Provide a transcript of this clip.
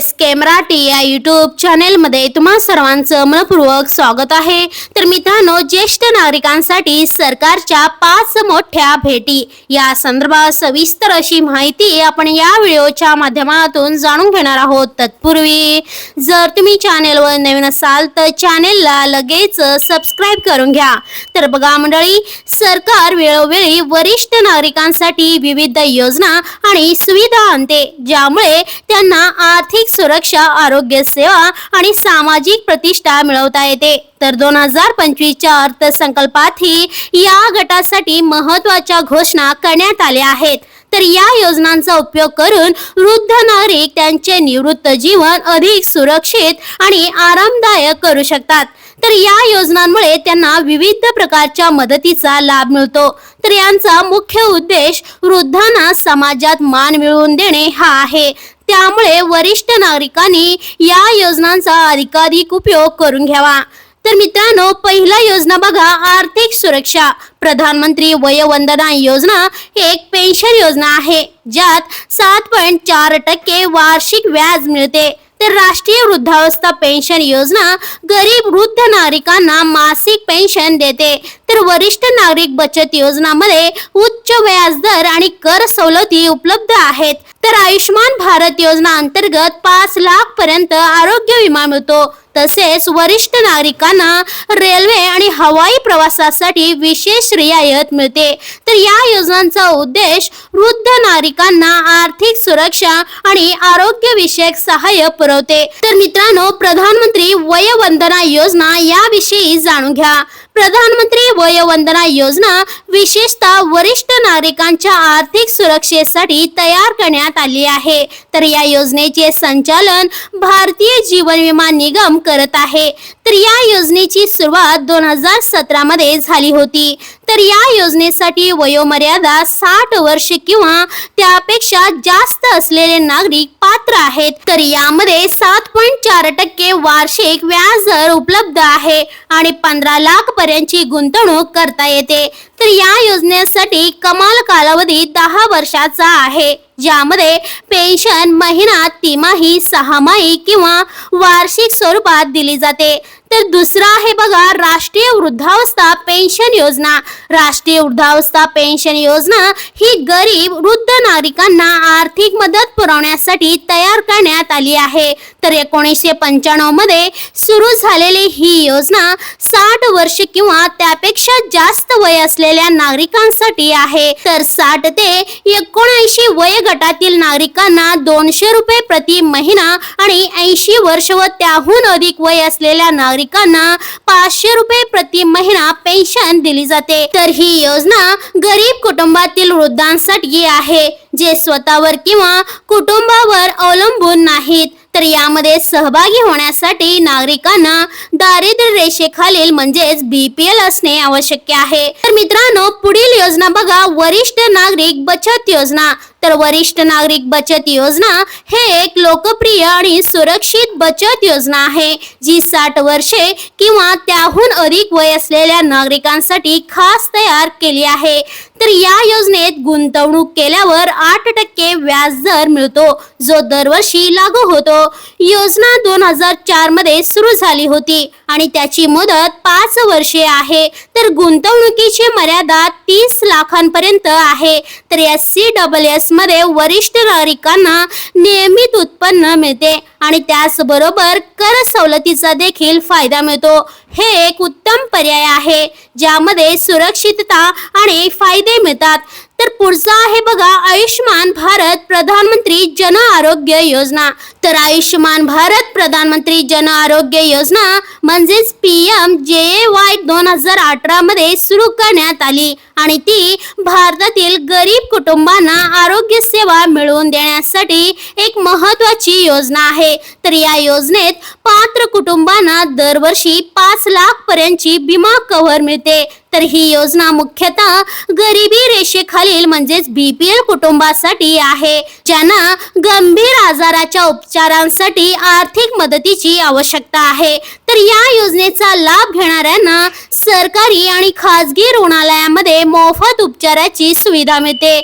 S के मराठी या YouTube चॅनेलमध्ये तुम्हा सर्वांचं मनपूर्वक स्वागत आहे. तर मित्रांनो ज्येष्ठ नागरिकांसाठी सरकारच्या पाच मोठ्या भेटी. या संदर्भात सविस्तर अशी माहिती आपण या व्हिडिओच्या माध्यमातून जाणून घेणार आहोत. तत्पूर्वी जर तुम्ही चॅनेलवर नवीन असाल तर चॅनेलला लगेच सबस्क्राईब करून घ्या. तर बघा मंडळी सरकार वेळोवेळी वरिष्ठ नागरिकांसाठी विविध योजना आणि सुविधा आणते ज्यामुळे त्यांना आर्थिक सुरक्षा आरोग्य सेवा आणि सामाजिक प्रतिष्ठा मिळवता येते. तर दोन हजार पंचवीसच्या अर्थसंकल्पातही या गटासाठी महत्त्वाच्या घोषणा करण्यात आल्या आहेत. तर या योजनांचा उपयोग करून वृद्ध नागरिक त्यांचे निवृत्त जीवन अधिक सुरक्षित आणि आरामदायक करू शकतात. तर या योजनांमुळे त्यांना विविध प्रकारच्या मदतीचा लाभ मिळतो. तर यांचा मुख्य उद्देश वृद्धांना समाजात मान मिळवून देणे हा आहे. त्यामुळे वरिष्ठ नागरिकांनी या योजनांचा अधिकाधिक उपयोग करून घ्यावा. तर मित्रांनो पहिला योजना बघा आर्थिक सुरक्षा. प्रधानमंत्री वयोवंदना योजना एक पेन्शन योजना आहे ज्यात सात पॉईंट चार टक्के वार्षिक व्याज मिळते. तर राष्ट्रीय वृद्धावस्था पेन्शन योजना गरीब वृद्ध नागरिकांना मासिक पेन्शन देते. तर वरिष्ठ नागरिक बचत योजनामध्ये उच्च व्याजदर आणि कर सवलती उपलब्ध आहेत. तर आयुष्यमान भारत योजना अंतर्गत पाच लाख पर्यंत आरोग्य विमा मिळतो. तसेच वरिष्ठ नागरिकांना रेल्वे आणि हवाई प्रवासासाठी विशेष रियायत मिळते. तर या योजनांचा उद्देश वृद्ध नागरिकांना आर्थिक सुरक्षा आणि आरोग्य विषयक सहाय्य पुरवते. तर मित्रांनो प्रधानमंत्री वयोवंदना योजना याविषयी जाणून घ्या. प्रधानमंत्री वयोवंदना योजना विशेषतः वरिष्ठ नागरिकांच्या आर्थिक सुरक्षेसाठी तयार करण्यात आली आहे. तर या योजनेचे संचालन भारतीय जीवन विमा निगम करत आहे. तर या योजनेची सुरुवात दोन हजार सतरा मध्ये झाली होती. तर या योजनेसाठी वयोमर्यादा साठ वर्ष किंवा त्यापेक्षा जास्त असलेले नागरिक पात्र आहेत. तर यामध्ये सात पॉईंट चार टक्के वार्षिक व्याज दर उपलब्ध आहे आणि पंधरा लाख पर्यंतची गुंतवणूक करता येते. तर या योजनेसाठी कमाल कालावधी दहा वर्षाचा आहे. ज्यामध्ये पेन्शन महिना तिमाही सहामाही किंवा वार्षिक स्वरूपात दिली जाते. तर दुसरा आहे बघा राष्ट्रीय वृद्धावस्था पेन्शन योजना. राष्ट्रीय वृद्धावस्था पेन्शन योजना ही गरीब वृद्ध नागरिकांना आर्थिक मदत पुरवण्यासाठी तयार करण्यात आली आहे. तर एकोणीसशे पंच्याण्णवमध्ये सुरू झालेली ही योजना साठ वर्ष किंवा त्यापेक्षा जास्त वय असलेल्या नागरिकांसाठी आहे. तर साठ ते एकोणऐंशी वय गटातील नागरिकांना दोनशे रुपये प्रति महिना आणि ऐंशी वर्ष व त्याहून अधिक वय असलेल्या नागरिकांना पाचशे रुपये प्रति महिना पेन्शन दिली जाते. तर ही योजना गरीब कुटुंबातील वृद्धांसाठी आहे जे स्वतःवर किंवा कुटुंबावर अवलंबून नाहीत. तर यामध्ये सहभागी होण्यासाठी नागरिकांना दारिद्र्य रेषेखालील म्हणजेच बीपीएल असणे आवश्यक आहे. तर मित्रांनो पुढील योजना बघा. वरिष्ठ नागरिक बचत योजना. तर वरिष्ठ नागरिक बचत योजना हे एक लोकप्रिय आणि सुरक्षित बचत योजना आहे जी साठ वर्षे किंवा त्याहून अधिक वय असलेल्या नागरिकांसाठी खास तयार केली आहे. तर या योजनेत गुंतवणूक केल्यावर आठ टक्के व्याज दर मिळतो जो दरवर्षी लागू होतो. योजना दोन हजार चारमध्ये सुरू झाली होती आणि त्याची मुदत पाच वर्षे आहे. तर गुंतवणुकीची मर्यादा तीस लाखांपर्यंत आहे. तर एस सी डबल एसमध्ये वरिष्ठ नागरिकांना नियमित उत्पन्न मिळते आणि त्याचबरोबर कर सवलतीचा देखील फायदा मिळतो. हे एक उत्तम पर्याय आहे ज्यामध्ये सुरक्षितता आणि फायदे मिळतात. तर पुढचा आहे बघा आयुष्यमान भारत प्रधानमंत्री जन आरोग्य योजना. तर आयुष्यमान भारत प्रधानमंत्री जन आरोग्य योजना म्हणजेच पी एम जे ए वाय दोन हजार अठरा मध्ये सुरू करण्यात आली. आणि ती भारतातील गरीब कुटुंबांना आरोग्य सेवा मिळवून देण्यासाठी एक महत्वाची योजना आहे. तर या योजनेत पात्र कुटुंबांना दरवर्षी पाच लाख पर्यंतची विमा कव्हर मिळते. तर ही योजना मुख्यतः गरिबी रेषेखालील म्हणजेच बीपीएल कुटुंबासाठी आहे ज्यांना गंभीर आजाराच्या उपचार उपचारांसाठी आर्थिक मदतीची आवश्यकता आहे. तर या योजनेचा लाभ घेणाऱ्यांना सरकारी आणि खाजगी रुग्णालयामध्ये मोफत उपचाराची सुविधा मिळते.